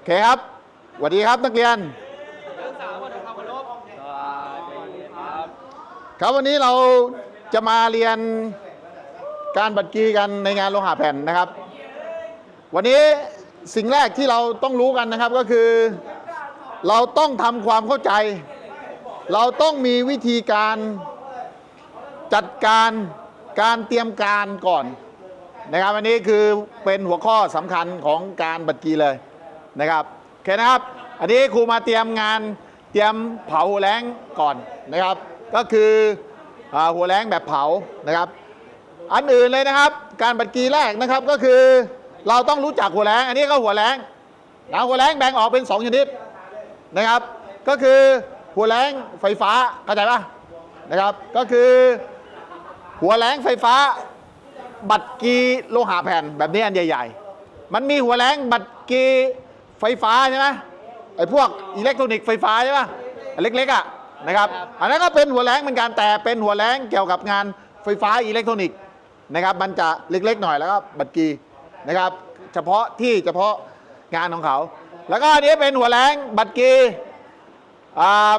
อเคครับสวัสดีครับนักเรียน ครับวันนี้เราจะมาเรียนการบัตรกีกันในงานโลหะแผ่นนะครับ วันนี้สิ่งแรกที่เราต้องรู้กันนะครับก็คือ เราต้องทำความเข้าใจ เราต้องมีวิธีการจัดการการเตรียมการก่อนนะครับอันนี้คือเป็นหัวข้อสำคัญของการบัตรกีเลย นะครับโอเคนะครับ อันนี้ครูมาเตรียมงานเตรียมเผาหัวแรงก่อนนะครับ ก็คืออหัวแรงแบบเผานะครับ อันอื่นเลยนะครับ การบัตรกีแรกนะครับก็คือเราต้องรู้จักหัวแรงอันนี้ก็หัวแรงนะหัวแรงแบ่งออกเป็น 2 ชนิดนะครับ ก็คือหัวแรงไฟฟ้าเข้าใจปะนะครับ ก็คือ หัวแรงไฟฟ้า บัตรกีโลหะแผ่นแบบนี้อันใหญ่ ๆ มันมีหัวแรงบัตรกี ไฟฟ้าใช่ไหมไอ้พวกอิเล็กทรอนิกส์ไฟฟ้าใช่ปะอันเล็กๆอะนะครับอันนั้นก็เป็นหัวแรงเหมือนกันแต่เป็นหัวแรงเกี่ยวกับงานไฟฟ้าอิเล็กทรอนิกส์นะครับมันจะเล็กๆหน่อยแล้วก็บัตรกีนะครับเฉพาะที่เฉพาะงานของเขา แล้วก็อันนี้เป็นหัวแรงบัตรกีอ่า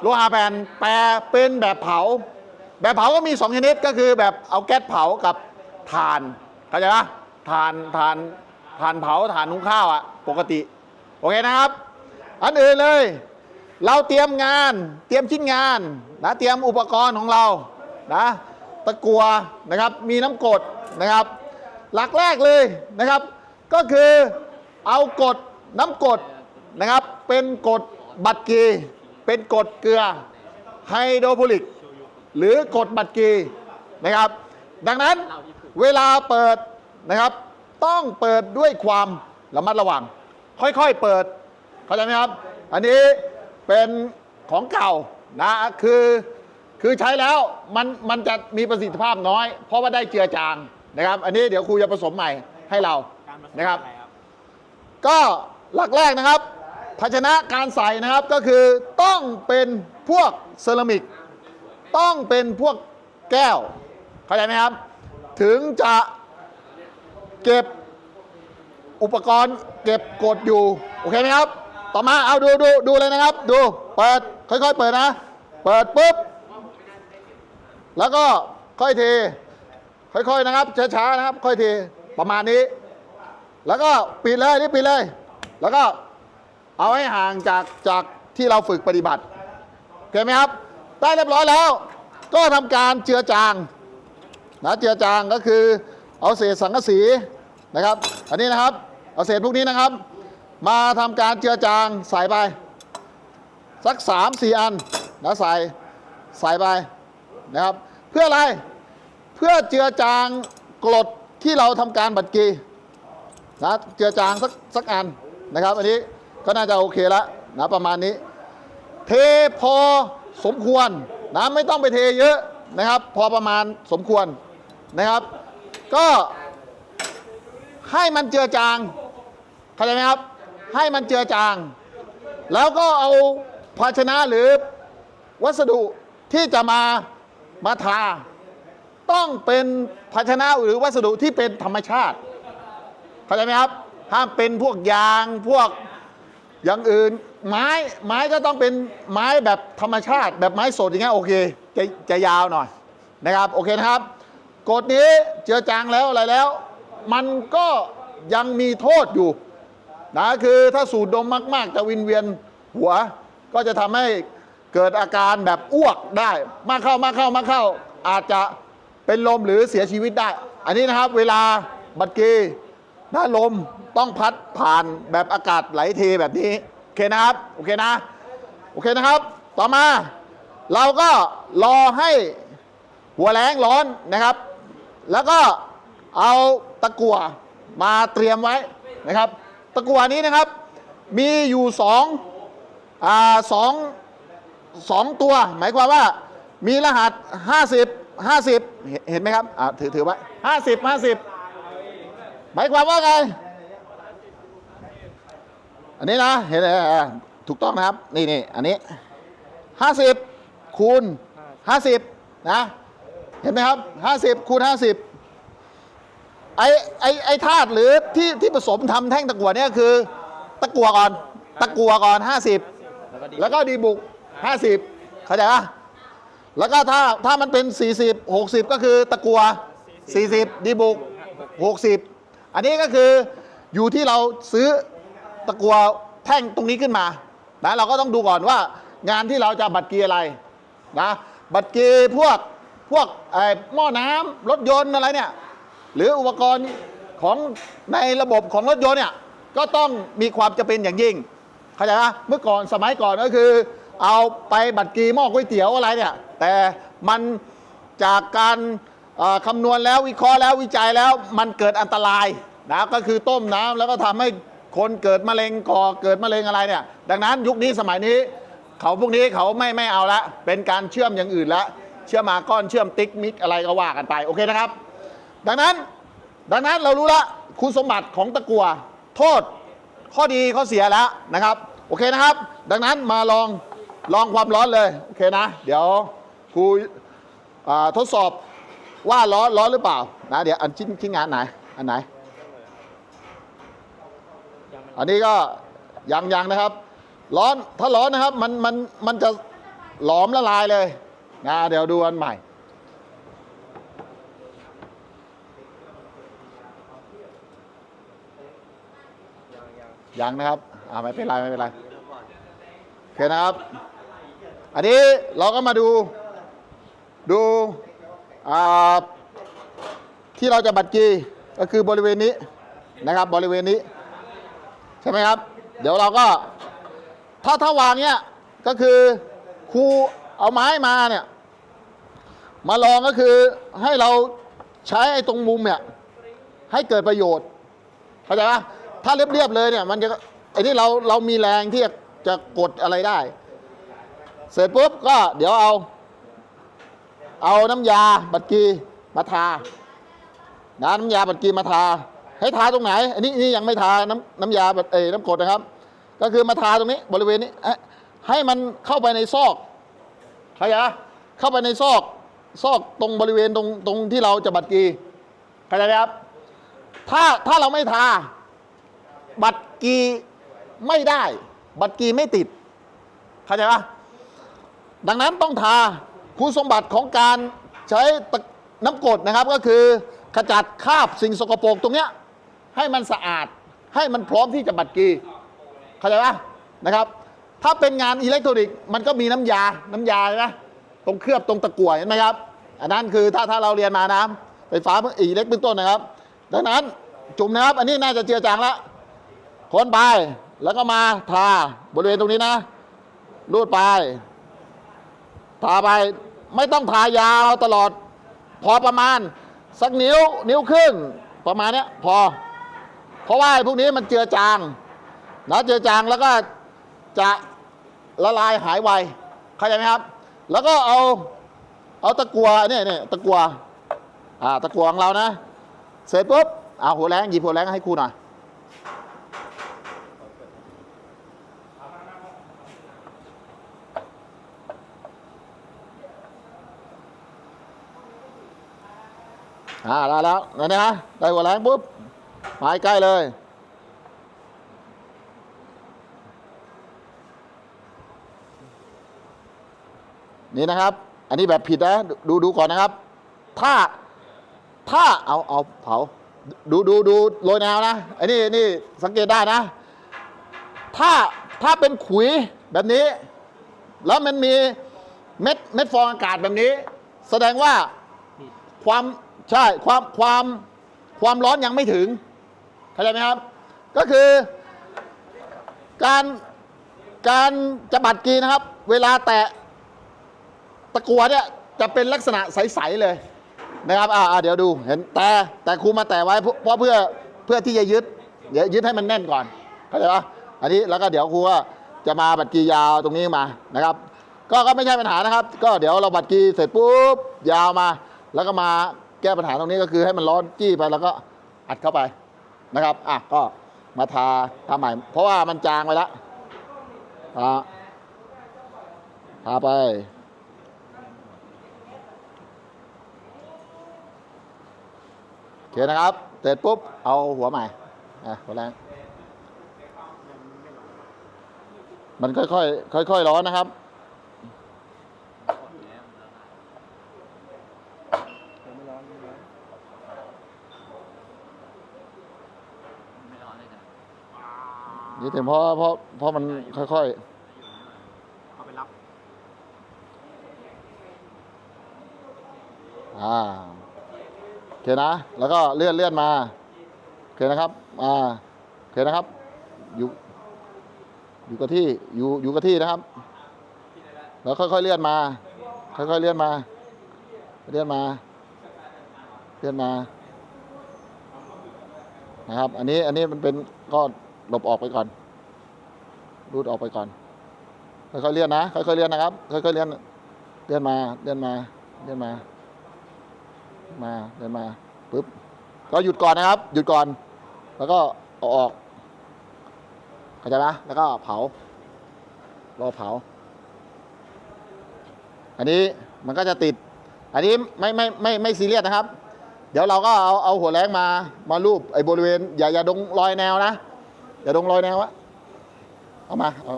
โลหะแผ่นแปรเป็นแบบเผา แบบเผาก็มี 2 ชนิดก็คือแบบเอาแก๊สเผากับถ่านเข้าใจปะถ่านถ่านถ่านเผาถ่านนุ้งข้าวอะ ปกติโอเคนะครับ อันอื่นเลย เราเตรียมงานเตรียมชิ้นงานนะเตรียมอุปกรณ์ของเรานะตะกัวนะครับมีน้ำกรดนะครับ หลักแรกเลยนะครับ ก็คือเอากดน้ำกรดนะครับ เป็นกรดบัตรกีเป็นกรดเกลือไฮโดรโพลิก หรือกรดบัตรกีนะครับ ดังนั้นเวลาเปิดนะครับ ต้องเปิดด้วยความ ระมัดระวัง ค่อยๆเปิด เข้าใจไหมครับ อันนี้เป็นของเก่านะคือคือใช้แล้วมันมันจะมีประสิทธิภาพน้อย เพราะว่าได้เจือจางนะครับ อันนี้เดี๋ยวครูจะผสมใหม่ให้เรานะครับก็หลักแรกนะครับ ภาชนะการใส่นะครับก็คือต้องเป็นพวกเซรามิก ต้องเป็นพวกแก้ว เข้าใจไหมครับ ถึงจะเก็บ อุปกรณ์เก็บกดอยู่ โอเคไหมครับ ต่อมาเอาดูดูดูเลยนะครับ ดู เปิด ค่อยๆ เปิดนะ เปิดปุ๊บ แล้วก็ค่อยเท ค่อยๆนะครับ ช้าๆนะครับ ค่อยเท ประมาณนี้ แล้วก็ปิดเลยนี่ปิดเลย แล้วก็เอาให้ห่างจากจากที่เราฝึกปฏิบัติโอเคไหมครับ ได้เรียบร้อยแล้ว ก็ทำการเจือจางนะเจือจางก็คือเอาเศษสังกะสี นะครับ อันนี้นะครับ เอาเศษพวกนี้นะครับ มาทำการเจือจางใส่ไป สัก 3 4 อันนะใส่ใส่ไปนะครับ เพื่ออะไรเพื่อเจือจางกรดที่เราทำการบัดกีนะเจือจางสักสักอันนะครับ อันนี้ก็น่าจะโอเคแล้วนะประมาณนี้ เทพอสมควรนะไม่ต้องไปเทเยอะนะครับ พอประมาณสมควรนะครับ ก็ ให้มันเจือจางเข้าใจไหมครับ ให้มันเจือจาง แล้วก็เอาภาชนะหรือวัสดุที่จะมามาทา ต้องเป็นภาชนะหรือวัสดุที่เป็นธรรมชาติเข้าใจไหมครับห้ามเป็นพวกยางพวกอย่างอื่นไม้ไม้ก็ต้องเป็นไม้แบบธรรมชาติ แบบไม้สดอย่างเงี้ยโอเคจะจะยาวหน่อยนะครับโอเคนะครับกฎนี้เจือจางแล้วอะไรแล้ว มันก็ยังมีโทษอยู่นะคือถ้าสูดดมมาก ๆ จะวินเวียนหัว ก็จะทำให้เกิดอาการแบบอ้วกได้ มากเข้ามากเข้ามากเข้า อาจจะเป็นลมหรือเสียชีวิตได้ อันนี้นะครับเวลาบัตรกีหน้าลมต้องพัดผ่านแบบอากาศไหลเทแบบนี้ โอเคนะครับ โอเคนะ โอเคนะครับ ต่อมา เราก็รอให้หัวแรงร้อนนะครับ แล้วก็เอา ตะกั่วมาเตรียมไว้นะครับ ตะกั่วนี้นะครับ มีอยู่สองอ่าสองสองตัว หมายความว่ามีรหัส 50 50 เห็นเห็นไหมครับอ่าถือถือไว้50 50 หมายความว่าไง อันนี้นะ เห็นไหมถูกต้องนะครับ นี่นี่อันนี้ห้าสิบคูณห้าสิบนะ เห็นไหมครับห้าสิบคูณห้าสิบ ไอไอไอธาตุหรือที่ที่ผสมทำแท่งตะกั่วเนี่ยคือ ตะกัวก่อน ตะกัวก่อน 50แล้วก็ดีแล้วก็ดีบุก 50 เข้าใจปะแล้วก็ถ้าถ้ามันเป็น 40 60 ก็คือตะกัว40 ดีบุก 60 อันนี้ก็คืออยู่ที่เราซื้อตะกัวแท่งตรงนี้ขึ้นมานะเราก็ต้องดูก่อนว่างานที่เราจะบัตรกีอะไรนะบัตรกีพวกพวกไอ้หม้อน้ำรถยนต์อะไรเนี่ย หรืออุปกรณ์ของในระบบของรถยนต์เนี่ยก็ต้องมีความจะเป็นอย่างยิ่งเข้าใจไหมเมื่อก่อนสมัยก่อนก็คือ เอาไปบัตรกีหม้อก๋วยเตี๋ยวอะไรเนี่ยแต่มันจากการคำนวณแล้ววิเคราะห์แล้ววิจัยแล้วมันเกิดอันตรายนะก็คือต้มน้ำแล้วก็ทำให้คนเกิดมะเร็งก่อเกิดมะเร็งอะไรเนี่ย ดังนั้นยุคนี้สมัยนี้ เขาพวกนี้เขาไม่ไม่เอาละเป็นการเชื่อมอย่างอื่นละเชื่อมมาก้อนเชื่อมติ๊กมิกอะไรก็ว่ากันไปโอเคนะครับ ดังนั้น ดังนั้นเรารู้ละคุณสมบัติของตะกัวโทษ ข้อดีข้อเสียแล้วนะครับ โอเคนะครับ ดังนั้นมาลองลองความร้อนเลย โอเคนะ เดี๋ยวครูทดสอบว่าร้อนร้อนหรือเปล่านะเดี๋ยวอันชิ้นชิ้นงานไหนอันไหน อันนี้ก็ยังยังนะครับ ร้อนถ้าร้อนนะครับมันมันมันจะหลอมละลายเลยนะเดี๋ยวดูอันใหม่ ยังนะครับอ่าไม่เป็นไรไม่เป็นไรโอเคนะครับ อันนี้เราก็มาดูดูอ่าที่เราจะบัตรกีก็คือบริเวณนี้นะครับ บริเวณนี้ ใช่ไหมครับ เดี๋ยวเราก็ ถ้าถ้าวางเนี้ยก็คือครูเอาไม้มาเนี่ยมาลองก็คือให้เราใช้ไอ้ตรงมุมเนี่ยให้เกิดประโยชน์เข้าใจปะ ถ้าเรียบๆเลยเนี่ย มันจะไอ้นี่เราเรามีแรงที่จะจะกดอะไรได้ เสร็จปุ๊บก็เดี๋ยวเอา เอาน้ำยาบัตรกีมาทานะน้ำยาบัตรกีมาทา ให้ทาตรงไหน อันนี้นี่ยังไม่ทาน้ำน้ำยาเอ้น้ำกดนะครับ ก็คือมาทาตรงนี้บริเวณนี้ ให้มันเข้าไปในซอกเข้าใจปะเข้าไปในซอกซอกตรงบริเวณตรงตรงที่เราจะบัตรกีเข้าใจไหมครับ ถ้าถ้าเราไม่ทา บัตรกีไม่ได้ บัตรกีไม่ติด เข้าใจปะดังนั้นต้องทาคุณสมบัติของการใช้น้ำกรดนะครับก็คือขจัดคราบสิ่งสกปรกตรงเนี้ยให้มันสะอาดให้มันพร้อมที่จะบัตรกีเข้าใจปะนะครับ ถ้าเป็นงานอิเล็กทรอนิกส์มันก็มีน้ำยาน้ำยาใช่ไหมตรงเคลือบตรงตะกั่วเห็นไหมครับอันนั้นคือถ้าถ้าเราเรียนมานะไฟฟ้าอิเล็กเป็นต้นนะครับ ดังนั้นจุ่มนะครับ อันนี้น่าจะเจือจางแล้ว คนไป แล้วก็มาทาบริเวณตรงนี้นะ รูดไป ทาไป ไม่ต้องทายาวตลอด พอประมาณ สักนิ้ว นิ้วครึ่ง ประมาณเนี้ยพอ เพราะว่าไอ้พวกนี้มันเจือจาง นะเจือจางแล้วก็จะละลายหายไว เข้าใจไหมครับ แล้วก็เอา เอาตะกัวเนี่ยเนี่ยตะกัว อ่า ตะกัวของเรานะ เสร็จปุ๊บ เอาหัวแรงหยิบหัวแรงให้ครูหน่อย อ่าได้แล้วนั่นนะได้หัวแรงปุ๊บมาใกล้เลย นี่นะครับ อันนี้แบบผิดนะ ดูดูก่อนนะครับ ถ้าถ้าเอาเอาเผา ดูดูดูโรยแนวนะอันนี้นี่สังเกตได้นะ ถ้าถ้าเป็นขุยแบบนี้ แล้วมันมีเม็ดเม็ดฟองอากาศแบบนี้ แสดงว่าความ ใช่ความความความร้อนยังไม่ถึงเข้าใจไหมครับ ก็คือการการจะบัดกีนะครับ เวลาแตะตะกัวเนี่ยจะเป็นลักษณะใสๆเลยนะครับอ่าเดี๋ยวดูเห็นแต่แต่ครูมาแต่ไว้เพราะเพื่อเพื่อที่จะยึดเดี๋ยวยึดให้มันแน่นก่อนเข้าใจปะอันนี้แล้วก็เดี๋ยวครูว่าจะมาบัตรกียาวตรงนี้มานะครับ ก็ก็ไม่ใช่ปัญหานะครับ ก็เดี๋ยวเราบัตรกีเสร็จปุ๊บยาวมา แล้วก็มา แก้ปัญหาตรงนี้ก็คือให้มันร้อนจี้ไปแล้วก็อัดเข้าไปนะครับอะก็มาทาทาใหม่ เพราะว่ามันจางไปแล้วทาทาไปโอเคนะครับเสร็จปุ๊บเอาหัวใหม่อะหัวแรงมันค่อยๆค่อยๆร้อนนะครับ ยังไม่ร้อนไม่ร้อน ไม่ร้อนเลยนะ นี่ถึงเพราะเพราะเพราะมันค่อยเอาไปรับๆ อ่าโอเคนะ แล้วก็เลื่อนเลื่อนมาโอเคนะครับ อ่าโอเคนะครับ อยู่ อยู่กับที่ อยู่อยู่กับที่นะครับ แล้วค่อยๆเลื่อนมา ค่อยๆเลื่อนมา เลื่อนมา เลื่อนมา นะครับ อันนี้ อันนี้มันเป็นก็ หลบออกไปก่อน รูดออกไปก่อน ค่อยๆเลื่อนนะ ค่อยๆเลื่อนนะครับ ค่อยๆเลื่อน เลื่อนมา เลื่อนมา เลื่อนมา มา เลื่อนมาปึ๊บ ก็หยุดก่อนนะครับ หยุดก่อน แล้วก็เอาออก เข้าใจไหมแล้วก็เผา รอเผา อันนี้มันก็จะติด อันนี้ไม่ไม่ไม่ไม่ซีเรียสนะครับเดี๋ยวเราก็เอาเอาหัวแรงมามารูปไอ้บริเวณอย่าอย่าดงรอยแนวนะ อย่าดงรอยแนววะเอามาเอา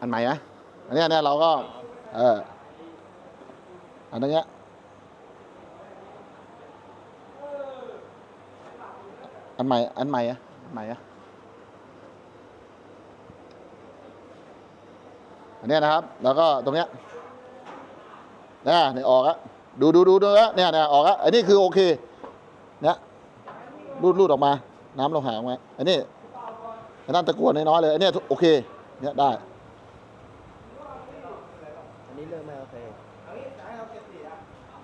อันใหม่นะอันนี้เนี่ยเราก็ เอออันนี้อันใหม่ อันใหม่อะอันใหม่อะอันนี้นะครับ แล้วก็ตรงเนี้ยนี่ยเนี่ยออกอะดูดูดูดูนะเนี่ยเนี่ยออกอะอันนี้คือโอเคเนี่ยรูดรูดออกมา น้ำเราหายออกมาอันนี้อันนั้นตะกั่วน้อยๆเลย อันเนี้ยโอเคเนี่ยได้ อันนี้เริ่มไม่โอเค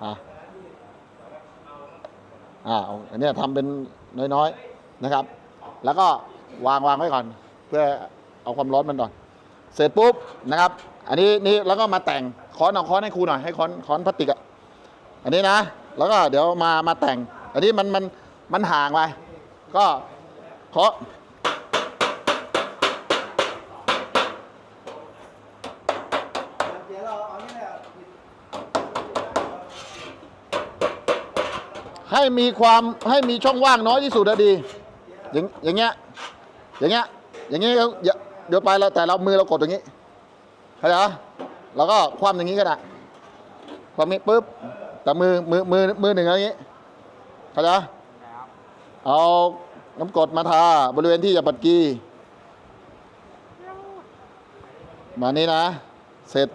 อะอ่าเอาอันเนี้ยทำเป็นน้อยๆนะครับ แล้วก็วางวางไว้ก่อน เพื่อเอาความร้อนมันก่อน เสร็จปุ๊บนะครับ อันนี้นี่แล้วก็มาแต่งค้อนเอาค้อนให้ครูหน่อยให้ค้อนค้อนพลาสติกอะอันนี้นะ แล้วก็เดี๋ยวมามาแต่ง อันนี้มันมันมันห่างไป ก็เคาะเดี๋ยวเราเอให้มีความให้มีช่องว่างน้อยที่สุดอะดี อย่างอย่างเงี้ย อย่างเงี้ย อย่างเงี้ยเดี๋ยวไปแล้วแต่เรามือเรากดอย่างงี้เข้าใจปะเราก็คว่ำอย่างงี้ก็ได้คว่ำนี้ปุ๊บแต่มือมือมือมือหนึ่งอย่างงี้เข้าใจปะ เอาน้ำกรดมาทาบริเวณที่จะปัดกีมานี้นะ เสร็จ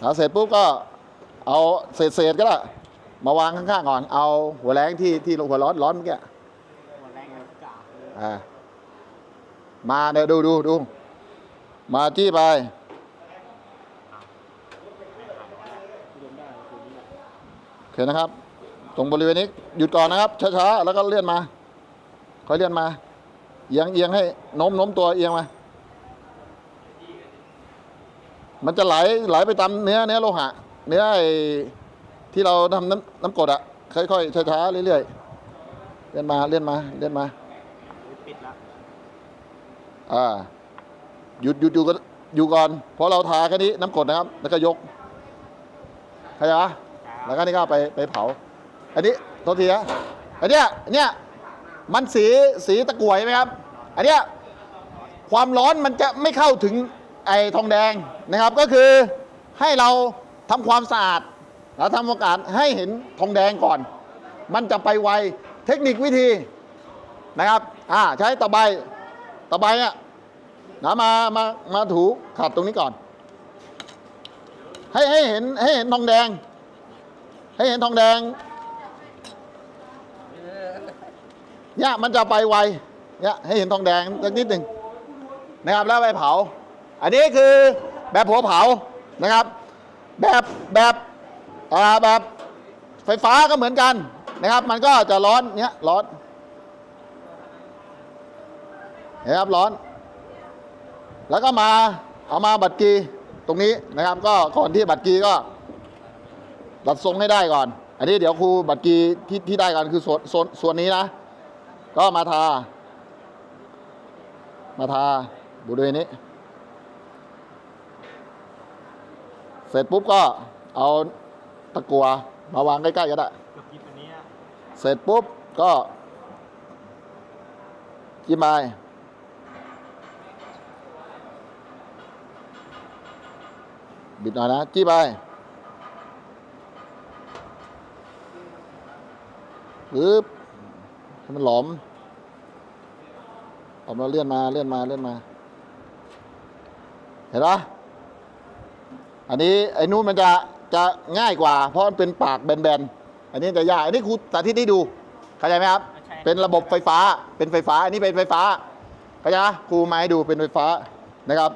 เอาเสร็จปุ๊บก็เอาเศษเศษๆก็ได้มาวางข้างๆก่อน เอาหัวแรงที่ที่หัวร้อนร้อนเมื่อกี้หัวแรงเลยกาเลยอ่ามาเดี๋ยวดูดูดูมาจี้ไป รวมได้คือนี่แหละ โอเคนะครับ ตรงบริเวณนี้หยุดก่อนนะครับ ช้าๆ แล้วก็เลื่อนมา ค่อยเลื่อนมา เอียงเอียงให้โน้มโน้มตัวเอียงมา มันจะไหลไหลไปตามเนื้อเนื้อโลหะ เนื้อไอ้ที่เราทำน้ำน้ำกรดอะค่อยๆช้าๆเรื่อยๆเลื่อนมาเลื่อนมาเลื่อนมาปิดละอ่าหยุดหยุดอยู่ก็อยู่ก่อนเพราะเราทาแค่นี้น้ำกรดนะครับ แล้วก็ยกข้าใจปะ แล้วก็นี่ก็ไปไปเผา อันนี้โทษทีนะอันเนี้ยเนี่ยมันสีสีตะกั่วใช่ไหมครับ อันเนี้ยความร้อนมันจะไม่เข้าถึงไอ้ทองแดงนะครับ ก็คือให้เราทำความสะอาดแล้วทำความสะอาดให้เห็นทองแดงก่อน มันจะไปไวเทคนิควิธีนะครับอ่าใช้ตะไบต่อไปอะนะมามามาถูขัดตรงนี้ก่อน ให้ให้เห็นให้เห็นทองแดง ให้เห็นทองแดงเนี่ยมันจะไปไวเนี่ยให้เห็นทองแดงสักนิดหนึ่งนะครับแล้วไปเผา อันนี้คือแบบหัวเผานะครับ แบบแบบอ่าแบบไฟฟ้าก็เหมือนกันนะครับ มันก็จะร้อนเนี่ยร้อนนไหมครับร้อน แล้วก็มาเอามาบัตรกีตรงนี้นะครับ ก็ก่อนที่บัตรกีก็ ดัดทรงให้ได้ก่อน อันนี้เดี๋ยวครูบัตรกีที่ที่ได้กันคือส่วนส่วนส่วนนี้นะ ก็มาทา มาทาบริเวณนี้ เสร็จปุ๊บก็เอาตะกัวมาวางใกล้ๆก็ได้เกือบยิบอันนะเสร็จปุ๊บก็จิ้มไปบิดหน่อยนะ จี้ไป ปึ๊บให้มันหลอมหลอมแล้วเลื่อนมาเลื่อนมาเลื่อนมา เห็นปะอันนี้ไอ้นู้นมันจะจะง่ายกว่า เพราะมันเป็นปากแบนๆ อันนี้จะยาก อันนี้ครูสาธิตให้ดู เข้าใจไหมครับ เป็นระบบไฟฟ้า เป็นไฟฟ้า อันนี้เป็นไฟฟ้า เข้าใจไหมครูมาให้ดูเป็นไฟฟ้านะครับ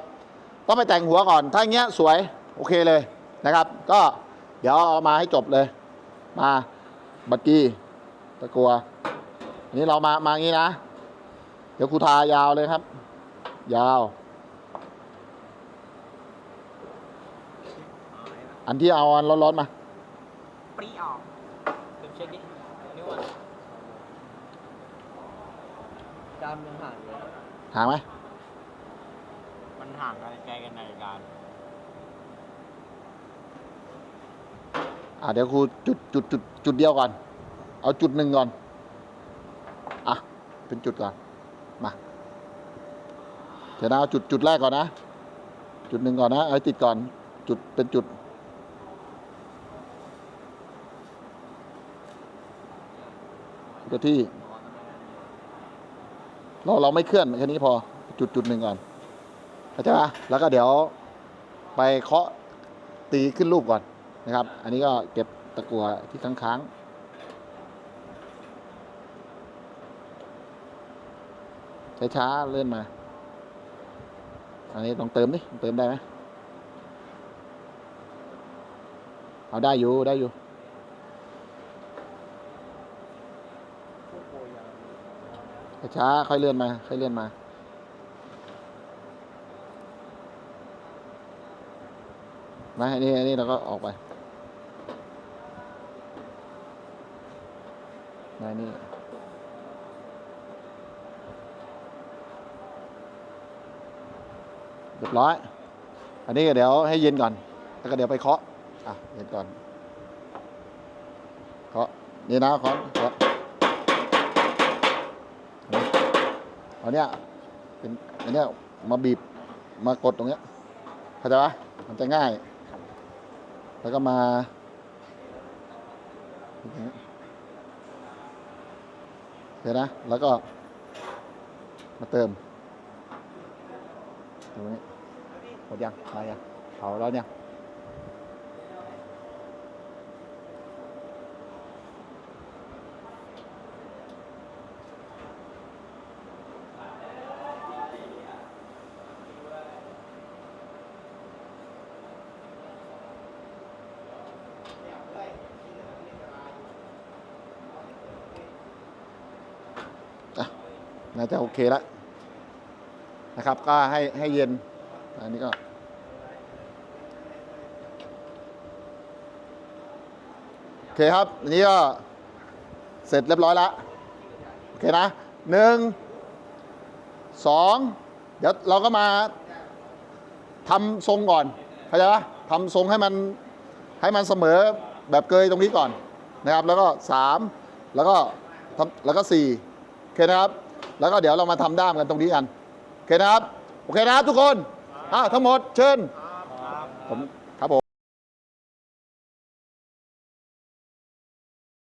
ต้องไปแต่งหัวก่อน ถ้าอย่างเงี้ยสวยโอเคเลยนะครับ ก็เดี๋ยวเอามาให้จบเลย มาบักกี้ ตะกัวอันนี้เรามามางี้นะ เดี๋ยวครูทายาวเลยครับ ยาว อันที่เอาอันร้อนๆมาปรีออกเดี๋ยวเช็คดินิ้วอะจามยังห่างเลยหางไหมมันห่างกันไกลกันในการอ่าเดี๋ยวครูจุดจุดจุดจุดเดียวก่อน เอาจุดหนึ่งก่อน อะ เป็นจุดก่อน มาเดี๋ยวนะเอาจุดจุดแรกก่อนนะ จุดหนึ่งก่อนนะ เอาให้ติดก่อน จุดเป็นจุด ก็ที่ เราเราไม่เคลื่อนแค่นี้พอ จุดจุดหนึ่งก่อนเข้าใจปะแล้วก็เดี๋ยวไปเคาะตีขึ้นรูปก่อนนะครับ อันนี้ก็เก็บตะกัวที่ค้างๆ ช้าๆเลื่อนมา อันนี้ต้องเติมดิเติมได้ไหมเอาได้อยู่ได้อยู่ ช้าๆค่อยเลื่อนมา ค่อยเลื่อนมามาอันนี้อันนี้เราก็ออกไปมาอัน เรียบร้อย อันนี้เดี๋ยวให้เย็นก่อน แล้วก็เดี๋ยวไปเคาะ อะ เย็นก่อน เคาะ นี่นะเคาะเคาะเอาเนี้ยเป็นอันเนี้ยมาบีบมากดตรงเนี้ยเข้าใจปะมันจะง่าย แล้วก็มาเงี้ยเดี๋ยวนะ แล้วก็มาเติม ตรงนี้หมดยังมายังเผาแล้วเนี่ยงน่าจะโอเคแล้ว นะครับ ก็ให้ให้เย็น อันนี้ก็ โอเคครับ อันนี้ก็ เสร็จเรียบร้อยล้วโอเคนะหนึ่งสองเดี๋ยวเราก็มาทำทรงก่อนเข้าใจปะทำทรงให้มันให้มันเสมอแบบเกยตรงนี้ก่อนนะครับ แล้วก็สามแล้วก็แล้วก็สี่โอเคนะครับ แล้วก็เดี๋ยวเรามาทำด้ามกันตรงนี้กัน โอเคนะครับ โอเคนะครับทุกคนอ่าทั้งหมดเชิญผม